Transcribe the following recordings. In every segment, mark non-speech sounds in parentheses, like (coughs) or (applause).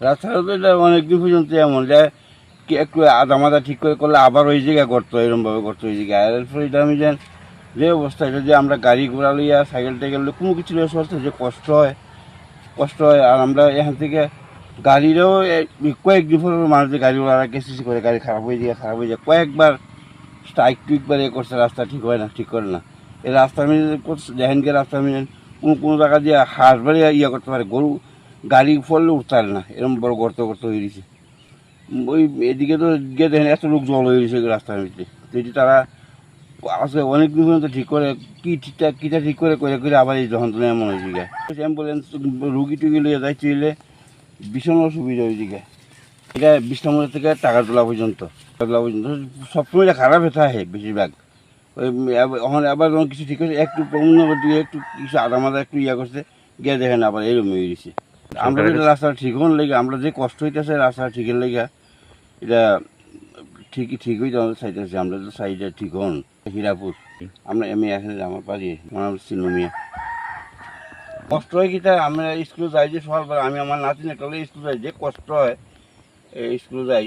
রাস্তাটা তো এটা অনেকদিন পর্যন্ত এমন যে একটু আদা মাদা ঠিক করে করলে আবার ওই জায়গায় করতো এরকমভাবে করতো ওই জায়গায়। আর এরপরে এটা আমি যেন যে অবস্থা, এটা যে আমরা গাড়ি ঘোড়া লইয়া সাইকেল টাইকেল কোনো কিছু লইয়া চলছে যে কষ্ট হয় কষ্ট হয়। আর আমরা এখান থেকে গাড়িরও এ- কয়েকদিন পর মানুষের গাড়িওয়ালা কেসিসি করে, গাড়ি খারাপ হয়ে যায়, খারাপ হয়ে যায়। কয়েকবার স্ট্রাইক টুইকবার এ করছে, রাস্তা ঠিক হয় না, ঠিক করে না। এই রাস্তা আমি যেহেনকে রাস্তা আমি কোনো কোনো জায়গা দিয়ে হাঁস বাড়ি ইয়ে করতে পারে, গরু গাড়ি ফললে উঠতে না এরকম বড় গর্ত গর্ত হয়ে গেছে। ওই এদিকে তো গিয়ে দেখেন এত লোক জল হয়ে গেছে রাস্তার ভিতরে যদি তারা আসলে অনেক দিন পর্যন্ত ঠিক করে, কি ঠিকঠাক কীটা ঠিক করে করে করে আবার এই যখন তুমি এমন হয়েছে গা অ্যাম্বুলেন্স রুগী টুগি লিয়ে যাই চলে ভীষণ অসুবিধা হয়েছে গা এটা বিশ্রামের থেকে টাকা তোলা পর্যন্ত। টাকা তোলা পর্যন্ত। সবসময় খারাপ হতে হয় বেশিরভাগ। ওই আবার- যখন কিছু ঠিক আছে একটু দিয়ে একটু কিছু আদা মাদা একটু ইয়া করছে, গিয়ে দেখেন আবার এরকম হয়ে গেছে। আমরা রাস্তা ঠিক হন লেগে আমরা যে কষ্ট হইতেছে রাস্তা ঠিকের লেগে এটা ঠিকই ঠিক হইতে আমাদের চাইতেছে আমরা তো ঠিক হন। হীরাপুর আমরা আমি এখানে আমার আমার মিয়া। কষ্ট হয় কি আমরা স্কুলে যাই যে সকালবেলা আমি আমার নাতি নেটালে স্কুলে যাই যে কষ্ট হয় স্কুলে যাই।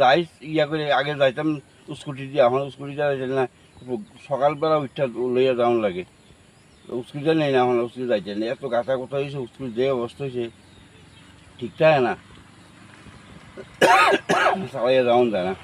যাই ইয়া করে আগে যাইতাম স্কুটি দিয়ে এখন স্কুটি যাই না সকালবেলা উঠা লইয়া যাওয়ান লাগে। স্কুটিটা নেই না এখন স্কুলে যাইছে না এত গাছা কোথা হয়েছে স্কুল যে অবস্থা হয়েছে ঠিকঠাক না। (coughs) সবাই যাওয়ান যায় না।